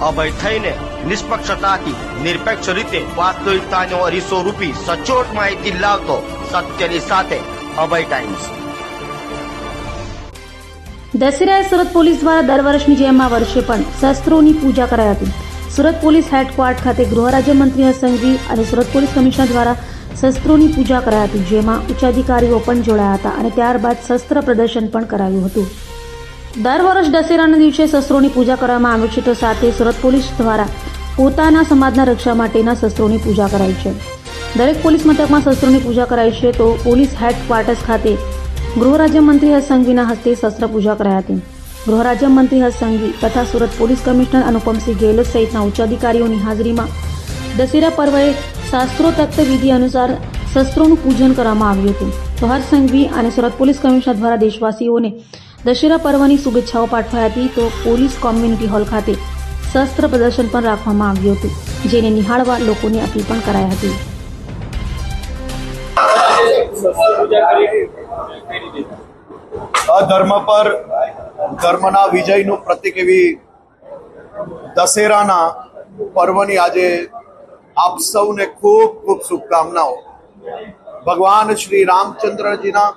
અભય થઈને નિષ્પક્ષતાથી, નિરપેક્ષ રીતે વાસ્તવિકતાનો અરીસો રૂપી સચોટ માહિતી લાવતો સત્યની સાથે અભય ટાઈમ્સ દશેરાએ સુરત પોલીસ દ્વારા દર વર્ષની જેમ આ વર્ષે પણ શસ્ત્રોની પૂજા કરાઈ હતી. સુરત પોલીસ હેડક્વાર્ટર ખાતે ગૃહ રાજ્યમંત્રી હર્ષ સંઘવી અને સુરત પોલીસ કમિશનર દ્વારા શસ્ત્રોની પૂજા કરાઈ હતી, જેમાં ઉચ્ચ અધિકારીઓ પણ જોડાયા હતા અને ત્યારબાદ શસ્ત્ર પ્રદર્શન પણ કરાયું હતું. દર વર્ષ દશેરાના દિવસે શસ્ત્રોની પૂજા કરવામાં આવે છે તો સાથે સુરત પોલીસ દ્વારા પોતાના સમાજના રક્ષા માટેના શસ્ત્રોની પૂજા કરાઈ છે. દરેક પોલીસ મથકમાં શસ્ત્રોની પૂજા કરાઈ છે તો પોલીસ હેડક્વાર્ટર્સ ખાતે ગૃહ રાજ્યમંત્રી હર્ષ સંઘવીના હસ્તે શસ્ત્ર પૂજા કરાઈ હતી. ગૃહ રાજ્યમંત્રી હર્ષ સંઘવી તથા સુરત પોલીસ કમિશનર અનુપમસિંહ ગેહલોત સહિતના ઉચ્ચ અધિકારીઓની હાજરીમાં દશેરા પર્વે શાસ્ત્રોતક્ત વિધિ અનુસાર શસ્ત્રોનું પૂજન કરવામાં આવ્યું હતું. તો હર્ષ સંઘવી અને સુરત પોલીસ કમિશનર દ્વારા દેશવાસીઓને દશેરા પર્વની શુભેચ્છાઓ પાઠવાઈ હતી તો પોલીસ કોમ્યુનિટી હોલ ખાતે શસ્ત્ર પ્રદર્શન પણ રાખવામાં આવ્યું હતું, જેને નિહાળવા લોકોની અપીલ પણ કરાઈ હતી. અધર્મ પર ધર્મના વિજયનું પ્રતિક એવી દશેરાના પર્વની આજે આપ સૌને ખૂબ ખૂબ શુભકામનાઓ. ભગવાન શ્રી રામચંદ્રજીના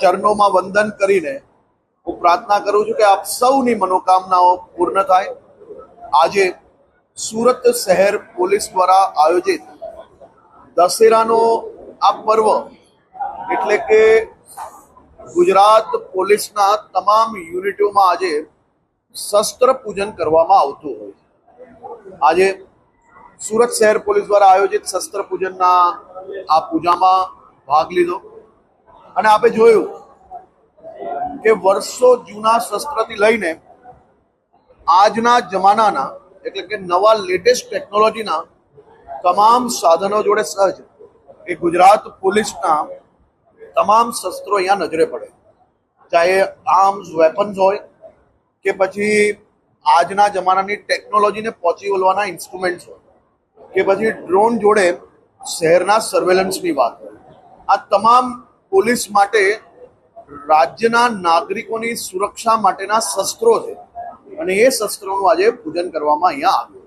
ચરણોમાં વંદન કરીને હું પ્રાર્થના કરું છું કે આપ સૌની મનોકામનાઓ પૂર્ણ થાય. આજે સુરત શહેર પોલીસ દ્વારા આયોજિત દશેરાનો આ પર્વ એટલે કે ગુજરાત પોલીસના તમામ યુનિટોમાં આજે શસ્ત્ર પૂજન કરવામાં આવતું હોય છે. આજે સુરત શહેર પોલીસ દ્વારા આયોજિત શસ્ત્ર પૂજનના આ પૂજામાં ભાગ લીધો. અને આપે જોયું કે વર્ષો જૂના શસ્ત્રથી લઈને આજના જમાનાના, એટલે કે નવા લેટેસ્ટ ટેકનોલોજીના તમામ સાધનો જોડે સહજ એ ગુજરાત પોલીસના તમામ શસ્ત્રો અહીંયા નજરે પડે. ચાહે આર્મ્સ વેપન્સ હોય કે પછી આજના જમાનાની ટેકનોલોજીને પહોંચી વળવાના ઇન્સ્ટ્રુમેન્ટ્સ હોય કે પછી ડ્રોન જોડે શહેરના સર્વેલન્સની વાત હોય. આ તમામ પોલીસ માટે રાજ્યના નાગરિકોની સુરક્ષા માટેના શસ્ત્રો છે. અને એ શસ્ત્રોનું આજે પૂજન કરવામાં અહીંયા આવ્યું